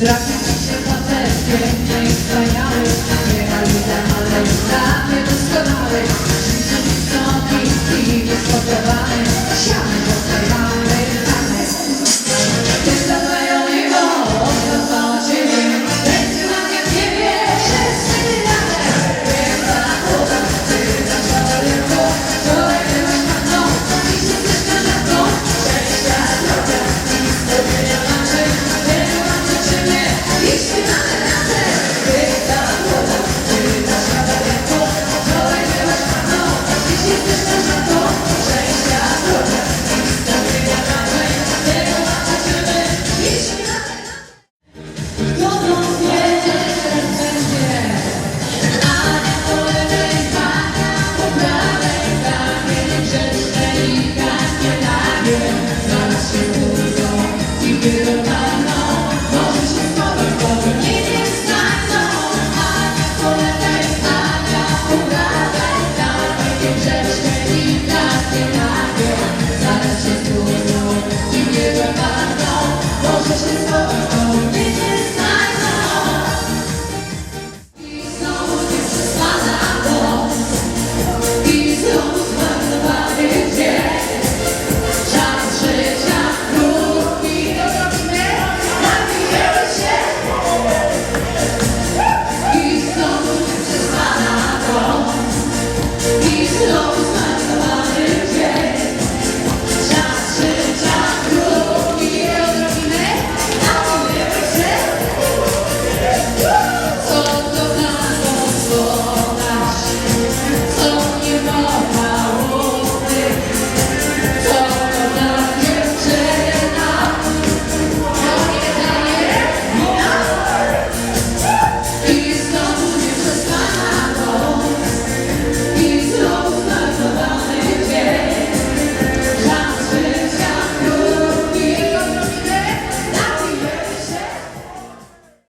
Trafi mi się facet piękny i wspaniały